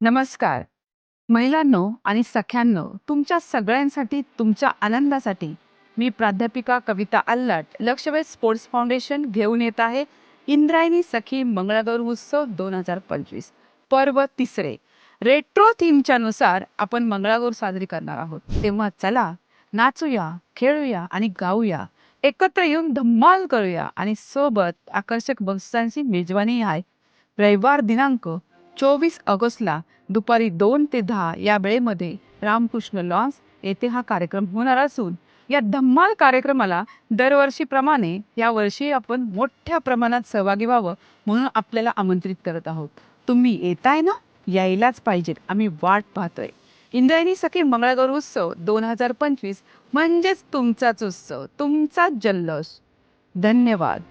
नमस्कार. महिलांनो आणि सख्यांनो तुमच्या सगळ्यांसाठी तुमच्या आनंदासाठी मी प्राध्यापिका कविता अल्लाट लक्षवेध स्पोर्ट्स फाउंडेशन घेऊन येत आहे इंद्रायणी सखी मंगळागौर उत्सव दोन हजार पंचवीस पर्व तिसरे. रेट्रो थीमच्या नुसार आपण मंगळागौर साजरी करणार आहोत. तेव्हा चला नाचूया खेळूया आणि गाऊया. एकत्र येऊन धम्माल करूया आणि सोबत आकर्षक बक्षिसांची मेजवानी आहे. रविवार दिनांक चोवीस ऑगस्टला दुपारी दोन ते दहा या वेळेमध्ये रामकृष्ण लॉन्स येथे हा कार्यक्रम होणार असून या धम्माल कार्यक्रमाला दरवर्षीप्रमाणे यावर्षी आपण मोठ्या प्रमाणात सहभागी व्हावं म्हणून आपल्याला आमंत्रित करत आहोत. तुम्ही येताय ना? यायलाच पाहिजेत. आम्ही वाट पाहतोय. इंद्रायणी सखी मंगळागौर उत्सव दोन हजार पंचवीस म्हणजेच तुमचाच उत्सव तुमचाच जल्लोष. धन्यवाद.